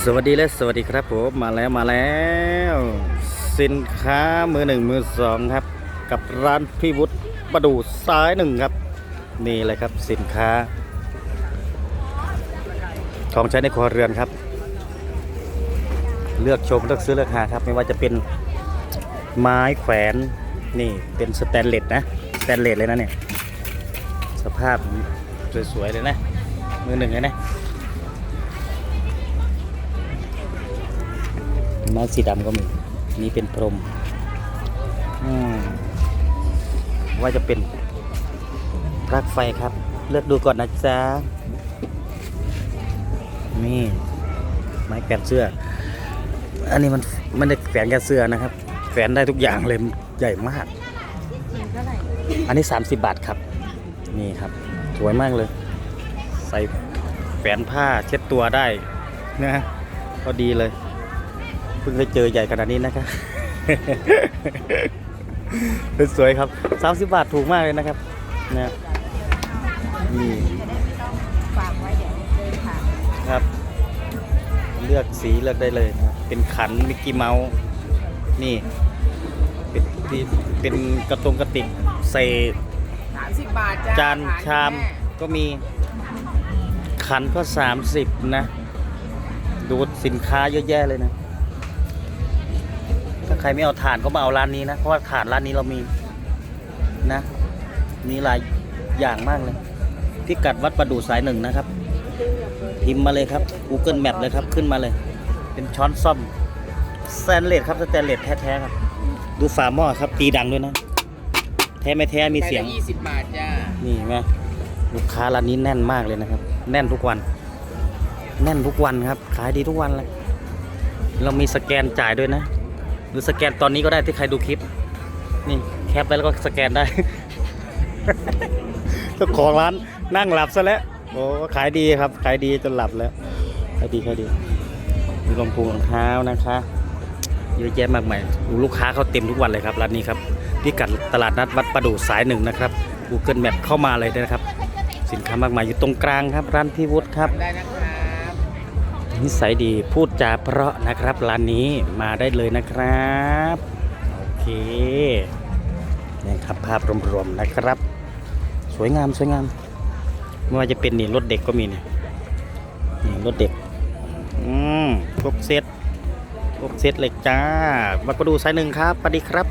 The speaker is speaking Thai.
สวัสดีและสวัสดีครับผมมาแล้วมาแล้ว สินค้ามือหนึ่งมือสองครับ กับร้านพี่วุฒิประดูซ้ายหนึ่งครับ นี่เลยครับสินค้า ของใช้ในครัวเรือนครับ เลือกชมเลือกซื้อเลือกหาครับ ไม่ว่าจะเป็นไม้แขวนนี่เป็นสแตนเลสนะสแตนเลสเลยนะเนี่ยสภาพสวยๆเลยนะมือหนึ่งเลยนะ ไม้สีดำก็มีนี่เป็นพรมอืมว่าจะเป็นปลั๊กไฟครับ เลือกดูก่อนนะจ๊ะนี่ไม้แขวนเสื้อ อันนี้มันมันได้แขวนแค่เสื้อนะครับแขวนได้ทุกอย่างเลยใหญ่มาก อันนี้ 30 บาทครับ นี่ครับ สวยมากเลย ใส่แขวนผ้าเช็ดตัวได้นะก็ดีเลย เพิ่งเคยเจอใหญ่ขนาดนี้นะครับ สวยครับ30บาทถูกมากเลยนะครับนะนี่ฝากไว้เดี๋ยวเดินผ่านครับ เลือกสีเลือกได้เลยนะครับเป็นขันมิกกี้เมาส์นี่ เป็นที่เป็นกระตรงกระติกใส่สามสิบบาทจ้าจานชามก็มีขันก็ 30 นะ ดูสินค้าเยอะแยะเลยนะ ถ้าใครไม่เอาถ่านก็มาเอาร้านนี้นะ เพราะว่าถ่านร้านนี้เรามีนะ มีหลายอย่างมากเลย พิกัดวัดประดูสายหนึ่งนะครับ พิมพ์มาเลยครับ Google Map เลยครับขึ้นมาเลย เป็นช้อนซ่อมสแตนเลสครับสแตนเลสแท้ๆครับ ดูฝาหม้อครับ ตีดังด้วยนะ แท้ไม่แท้มีเสียง ยี่สิบบาทจ้านี่เห็นไหมลูกค้าร้านนี้แน่นมากเลยนะครับ แน่นทุกวัน แน่นทุกวันครับ ขายดีทุกวันเลย เรามีสแกนจ่ายด้วยนะ หรือสแกนตอนนี้ก็ได้ที่ใครดูคลิป นี่แคปไปแล้วก็สแกนได้เจ้าของร้านนั่งหลับซะแล้วโอ้ขายดีครับ ขายดีจนหลับแล้วขายดีขายดีมีรองพุงรองเท้านะคะเยอะแยะมากมายดูลูกค้าเขาเต็มทุกวันเลยครับร้านนี้ครับพิกัดตลาดนัดวัดประดู่สายหนึ่งนะครับ Google Map เข้ามาเลยนะครับ สินค้ามากมายอยู่ตรงกลางครับ ร้านพี่วุฒิครับ นิสัยดีพูดจาเพราะนะครับ ร้านนี้มาได้เลยนะครับ โอเคนี่ครับภาพรวมๆนะครับ สวยงามสวยงามไม่ว่าจะเป็นนี่รถเด็กก็มีนี่นี่รถเด็ก อืมครบเซตครบเซตเลยจ้ามาก็ดูสายหนึ่งครับสวัสดีครับ